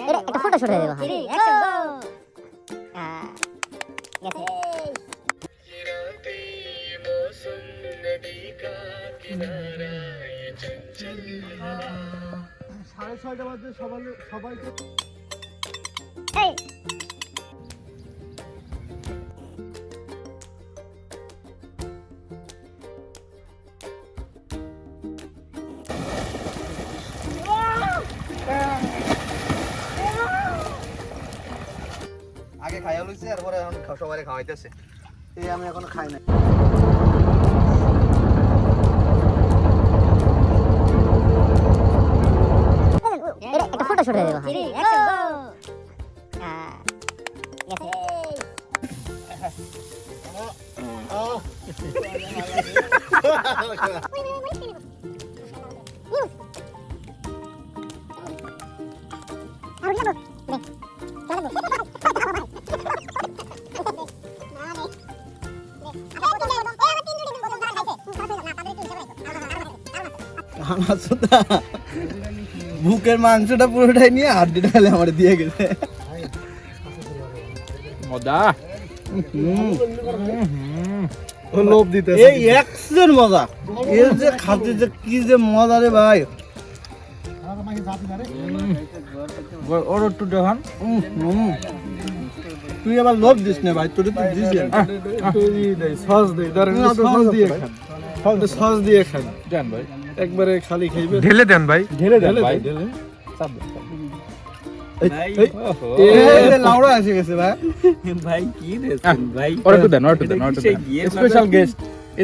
এটা একটা photo shoot হয়ে সাড়ে ছয়টা বাজে সবাই সবাইকে খাইয়া লইছে আর পরে এখন সবাই খাওয়াইতেছে এই আমি এখন খাই নাই এটা একটা ফটো শুট হয়ে আমার বুকের মাংসটা পুরোটাই নিয়ে হাড্ডিটা খালি আমার দিয়ে গেছে। মজা। ও লোভ দিতে এই একশন মজা। এর যে খাতে যে কি যে মজা রে ভাই। ওর একটু দেখান। তুই আবার লোভ দিস না ভাই তোর তুই দিস সস তো সস দিয়ে। খান। সস দিয়ে খান। দেন ভাই। একবারে খালি খাইবে। ঢেলে দেন ভাই। ঢেলে দেন। ভাই ঢেলে এই যে লাউড়া এসে গেছে ভাই। ওর একটু দেন ওর একটু দেন। ওর একটু দেন স্পেশাল গেস্ট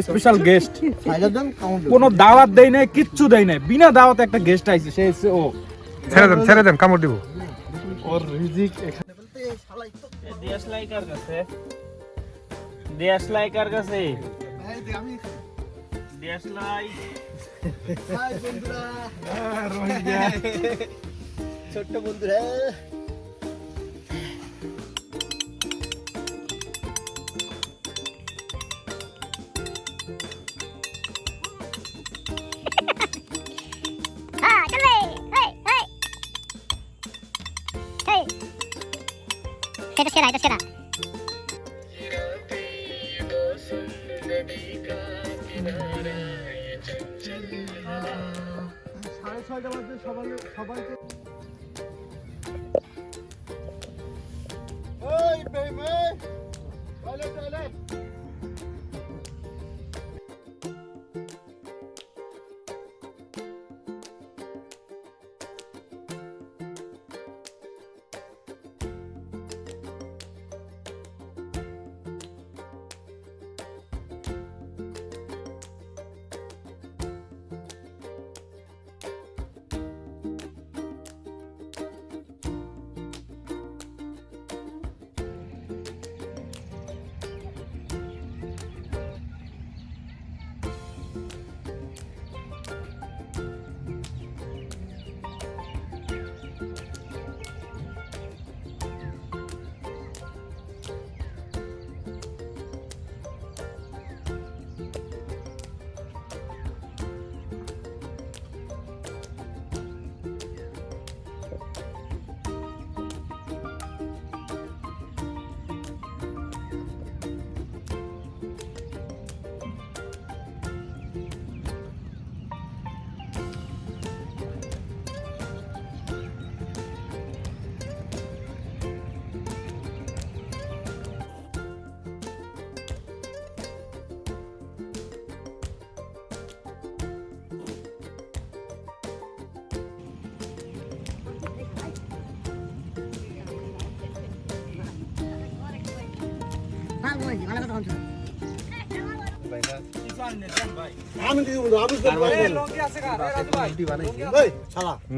স্পেশাল গেস্ট সাইজার দেন কাউন্ট কোনো দাওয়াত দেয় নাই কিচ্ছু দেয় নাই। বিনা দাওয়াতে একটা গেস্ট আইছে সে এসে ও। ছেড়ে দেন ছেড়ে দেন কামড় দিব। ওর রিজিক এখানে। দেশলাই কার কাছে। দেশলাই কার কাছে। বন্ধুরা হ্যাঁ চলবে এই এই এই এটা সেরা এটা সেরা ছয়টা বাজে সবাই সবাইকে ওই baby! Toilet, টয়লেট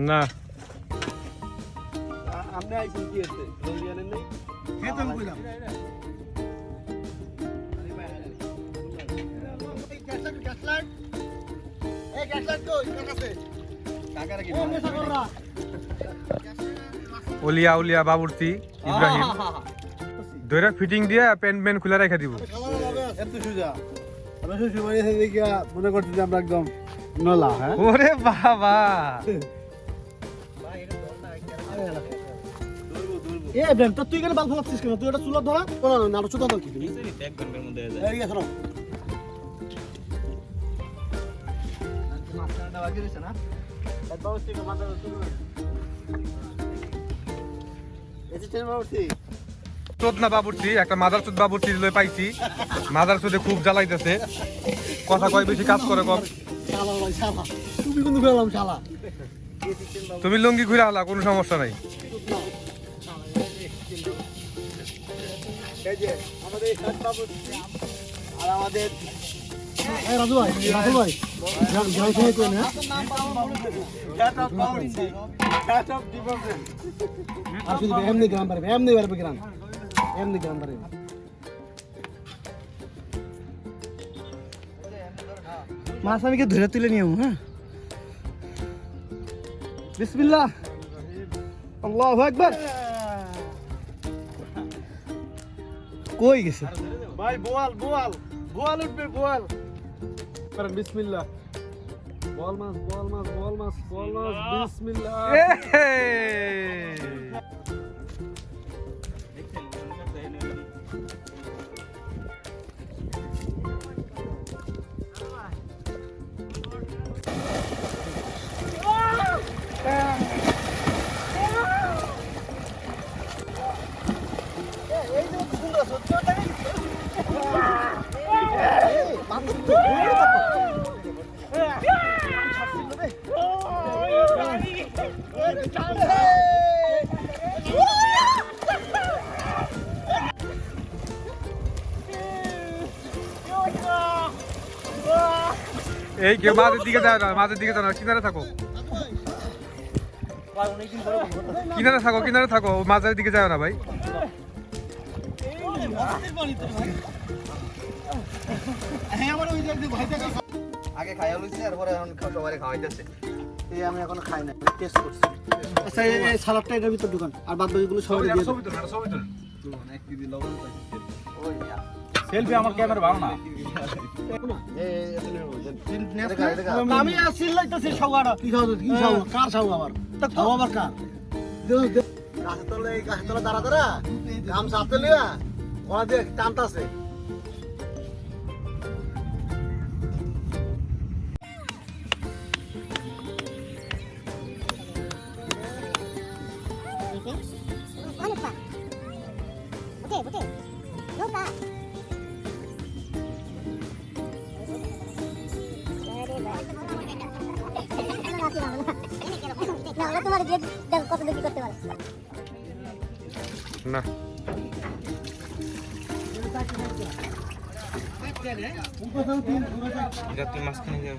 না। ওলিয়া উলিয়া বাবুর্চি ইব্রাহিম। দৈরা ফিটিং দিয়ে প্যান্ট প্যান্ট খুলে রেখে দিব। এত সুজা আমরা শ্বশুর বাড়ি থেকে গিয়া মনে করছি যে আমরা একদম নলা হ্যাঁ ওরে বাবা। এ ব্যাম তো তুই কেন বাল ফলাচ্ছিস কেন তুই এটা চুলা ধরা না চুলা ধর কি তুমি এক ঘণ্টার এই গেছো মাঝখানটা বাকি রয়েছে না চোদনা বাবুর্চি একটা মাদার চোদ বাবুর্চি লই পাইছি। মাদার চোদে খুব জ্বালাইতেছে। কথা কয় বেশি কাজ করে কম। শালা ভাই শালা তুমি কিন্তু গেলাম শালা? তুমি লুঙ্গি ঘুরে আলা কোনো সমস্যা নাই। আমাদের আর আমাদের রাজু ভাই রাজু ভাই গ্রাম গ্রাম থেকে না? আর শুধু এমনি গ্রাম পারবে এমনি পারবে গ্রাম। এমনি গ্রাম পারবে মাছ আমি কি ধরে তুলে নিয়ে হ্যাঁ? বিসমিল্লাহ। আল্লাহু আকবার। কই গেছে? ভাই বোয়াল বোয়াল বোয়াল উঠবে বোয়াল। বিসমিল্লাহ। বল মাছ বল মাছ বল মাছ বল মাছ বিসমিল্লাহ। এই কেউ মাঝের দিকে যায় না মাঝের দিকে যায় না কিনারে থাকো কিনারে থাকো কিনারে থাকো মাঝের দিকে যায় না ভাই আগে খাইয়া লইছে আর পরে এখন সবাই খাওয়াইতেছে এই আমি এখনও খাই না টেস্ট করছি আচ্ছা এই এই এটার ভিতর দোকান আর বাদ বাকিগুলো সবাই দিয়ে ইয়া। সেলফি আমার ক্যামেরা ভালো না দেখা, দেখা। আমি আসি লাইতেছি সাওয়ার কি খাও কি খাও কার খাও আবার তা খাও আবার কার গাছের তলে গাছের তলে দাঁড়া দাঁড়া গাম সাথে লিয়া ওরা দেখ টানতাছে অনেক পা বুটে বুটে নৌকা তোমার দেখো কত বিক্রি করতে পারে না এটা তুই মাঝখানে যাও